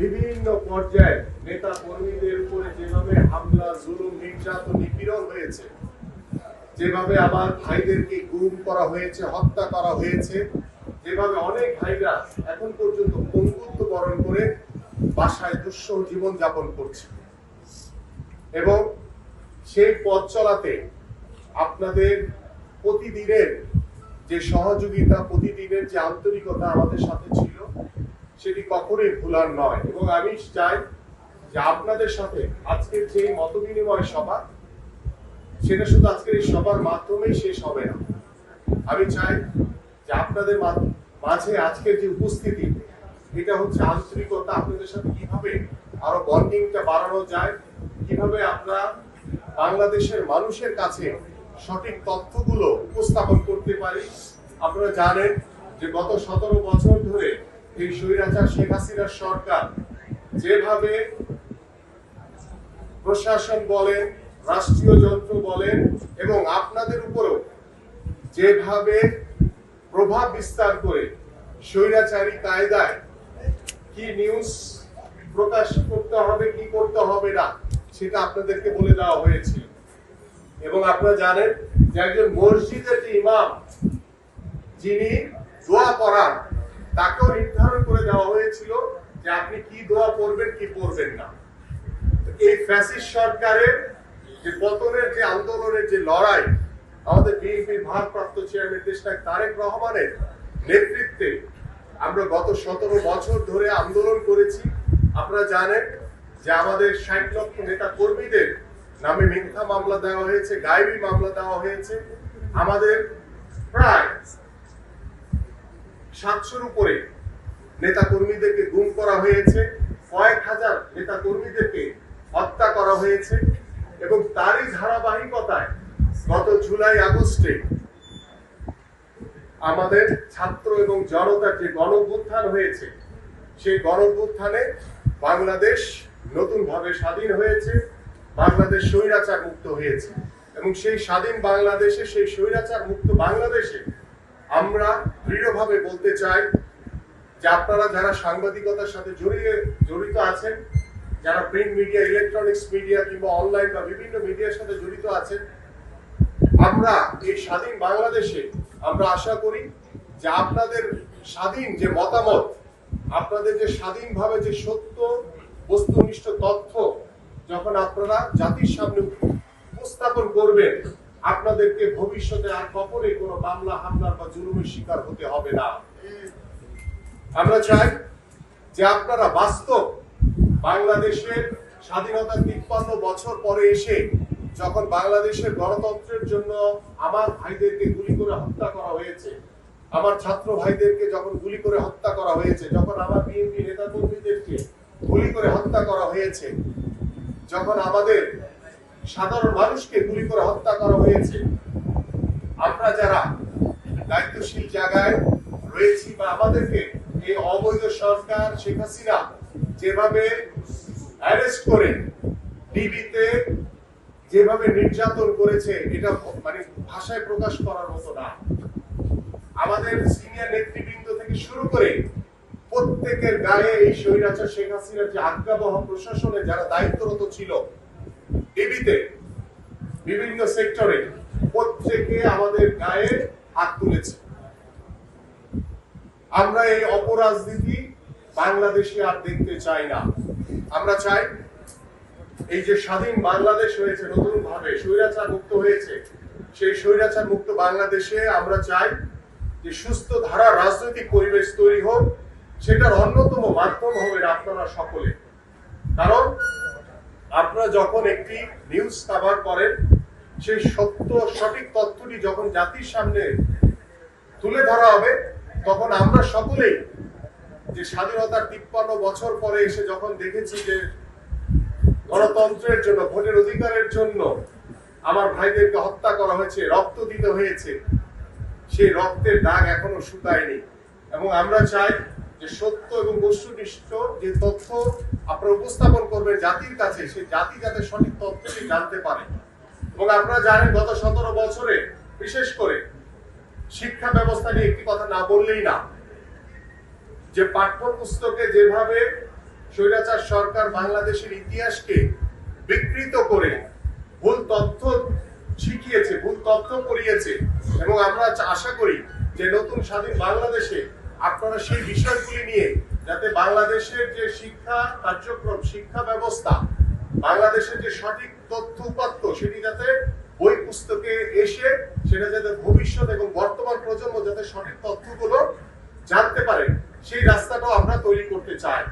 বিভিন্ন পর্যায়ে নেতা কর্মীদের উপরে যেভাবে হামলা, জুলুম, নির্যাতন, নিপীড়ন হয়েছে, যেভাবে আমার ভাইদেরকে গুম করা হয়েছে, হত্যা করা হয়েছে, যেভাবে অনেক ভাইরা এখন পর্যন্ত পঙ্গুত্ব বরণ করে বাসায় দুঃসহ জীবন যাপন করছে। এবং সেই পথ চলাতে আপনাদের প্রতিদিনের যে সহযোগিতা, প্রতিদিনের যে আন্তরিকতা আমাদের সাথে ছিল সেটি কখনোই ভুলার নয়। এবং আমি চাই যে আপনাদের সাথে আজকের যে মত বিনিময় সভা, সেটা শুধু আজকের এই সভার মাধ্যমেই শেষ হবে না। আমি চাই যে আপনাদের মাঝে আজকের যে উপস্থিতি, এটা হচ্ছে আন্তরিকতা। আপনাদের সাথে কীভাবে আরও বন্ডিংটা বাড়ানো যায়, কীভাবে আমরা বাংলাদেশের মানুষের কাছে সঠিক তথ্যগুলো উপস্থাপন করতে পারি, আপনারা জানেন যে গত সতেরো বছর ধরে এই স্বৈরাচার শেখ হাসিনার সরকার যেভাবে প্রশাসন বলেন রাষ্ট্রীয় যন্ত্র বলেন এবং আপনাদের উপরেও যেভাবে প্রভাব বিস্তার করে স্বৈরাচারী কায়দায় কি নিউজ প্রকাশ করতে হবে, কি করতে হবে না, সেটা আপনাদেরকে বলে দেওয়া হয়েছিল। এবং আপনারা জানেন যে একজন মসজিদের যে ইমাম, যিনি দোয়া করান তাকেও নির্ধারণ করে দেওয়া হয়েছিল যে আপনি কি দোয়া করবেন কি করবেন না। এই ফ্যাসিস্ট সরকারের যে পতনের যে আন্দোলনের যে লড়াই, আমাদের বিএনপির ভারপ্রাপ্ত চেয়ারম্যান দেশনায়ক তারেক রহমানের নেতৃত্বে আমরা গত সতেরো বছর ধরে আন্দোলন করেছি। আপনারা জানেন যে আমাদের ষাট লক্ষ নেতা কর্মীদের নামে মিথ্যা মামলা দেওয়া হয়েছে, গায়েবী মামলা দেওয়া হয়েছে। আমাদের প্রায় সাতশোর উপরে নেতা কর্মীদেরকে গুম করা হয়েছে, কয়েক হাজার নেতা কর্মীদেরকে হত্যা করা হয়েছে এবং তারই ধারাবাহিকতায় গত জুলাই আগস্টে আমাদের ছাত্র এবং জনতার যে গণ হয়েছে, সেই গণ বাংলাদেশ নতুনভাবে স্বাধীন হয়েছে, বাংলাদেশ স্বৈরাচার মুক্ত হয়েছে এবং সেই স্বাধীন বাংলাদেশে, সেই স্বৈরাচার মুক্ত বাংলাদেশে আমরা দৃঢ়ভাবে বলতে চাই যে আপনারা যারা সাংবাদিকতার সাথে জড়িয়ে জড়িত আছেন, যারা প্রিন্ট মিডিয়া ইলেকট্রনিক্স মিডিয়া কিংবা অনলাইন বা বিভিন্ন মিডিয়ার সাথে জড়িত আছেন, আমরা এই স্বাধীন বাংলাদেশে আমরা আশা করি যে আপনাদের স্বাধীন যে মতামত, আপনাদের যে স্বাধীনভাবে যে সত্য, বস্তুনিষ্ঠ তথ্য যখন আপনারা জাতির সামনে উপস্থাপন করবেন আপনাদেরকে ভবিষ্যতে আর কখনোই কোনো মামলা হামলা বা জুলুমের শিকার হতে হবে না। আমরা চাই যে আপনারা বাস্তব বাংলাদেশের স্বাধীনতার তিপ্পান্ন বছর পরে এসে যখন বাংলাদেশের গণতন্ত্রের জন্য আমার ভাইদেরকে গুলি করে হত্যা করা হয়েছে, আমার ছাত্র ভাইদেরকে যখন গুলি করে হত্যা করা হয়েছে, যখন আমার বিএনপি নেতা কর্মীদেরকে গুলি করে হত্যা করা হয়েছে, যখন আমাদের সাধারণ মানুষকে গুলি করে হত্যা করা হয়েছে। আমরা যারা দায়িত্বশীল জায়গায় রয়েছি বা আমাদেরকে এই অবৈধ সরকার শেখ হাসিনা যেভাবে অ্যারেস্ট করে ডিবিতে যেভাবে নির্যাতন করেছে, এটা মানে ভাষায় প্রকাশ করার মতো না। আমাদের সিনিয়র নেতৃবৃন্দ থেকে শুরু করে প্রত্যেকের গায়ে এই স্বৈরাচার শেখ হাসিনার যে আজ্ঞাবহ প্রশাসনে যারা দায়িত্বরত ছিল ডিবিতে বিভিন্ন সেক্টরে প্রত্যেকে আমাদের গায়ে হাত তুলেছে। আমরা এই অপরাজনীতি বাংলাদেশে আর দেখতে চাই না। আমরা চাই এই যে স্বাধীন বাংলাদেশ হয়েছে নতুন ভাবে স্বৈরাচার মুক্ত হয়েছে, সেই স্বৈরাচার মুক্ত বাংলাদেশে আমরা চাই যে সুস্থ ধারা, রাজনৈতিক পরিবেশ তৈরি হোক, সেটার অন্যতম মাধ্যম হবেন আপনারা সকলে। কারণ আপনারা যখন একটি নিউজ কাভার করেন, সেই সত্য, সঠিক তথ্যটি যখন জাতির সামনে তুলে ধরা হবে, তখন আমরা সকলেই যে স্বাধীনতার তিপ্পান্ন বছর পরে এসে যখন দেখেছি যে গণতন্ত্রের জন্য, ভোটের অধিকারের জন্য আমার ভাইদেরকে হত্যা করা হয়েছে, রক্ত দিতে হয়েছে, সেই রক্তের দাগ এখনও শুকায়নি। এবং আমরা চাই যে সত্য এবং বস্তুনিষ্ঠ যে তথ্য আপনারা উপস্থাপন করবে জাতির কাছে, সেই জাতি যাতে সঠিক তথ্যটি জানতে পারে। এবং আপনারা জানেন গত সতেরো বছরে, বিশেষ করে শিক্ষা ব্যবস্থা নিয়ে একটি কথা না বললেই না, যে পাঠ্যপুস্তকে যেভাবে স্বৈরাচার সরকার বাংলাদেশের ইতিহাসকে বিকৃত করে ভুল তথ্য শিখিয়েছে ভুল তথ্য পড়িয়েছে এবং আমরা আশা করি যে নতুন স্বাধীন বাংলাদেশে আপনারা সেই বিষয়গুলি নিয়ে যাতে বাংলাদেশের যে শিক্ষা কার্যক্রম, শিক্ষা ব্যবস্থা, বাংলাদেশের যে সঠিক তথ্য উপাত্ত, সেটি যাতে বই পুস্তকে এসে সেটা যাতে ভবিষ্যৎ এবং বর্তমান প্রজন্ম যাতে সঠিক তথ্যগুলো জানতে পারে, সেই রাস্তাটাও আমরা তৈরি করতে চাই।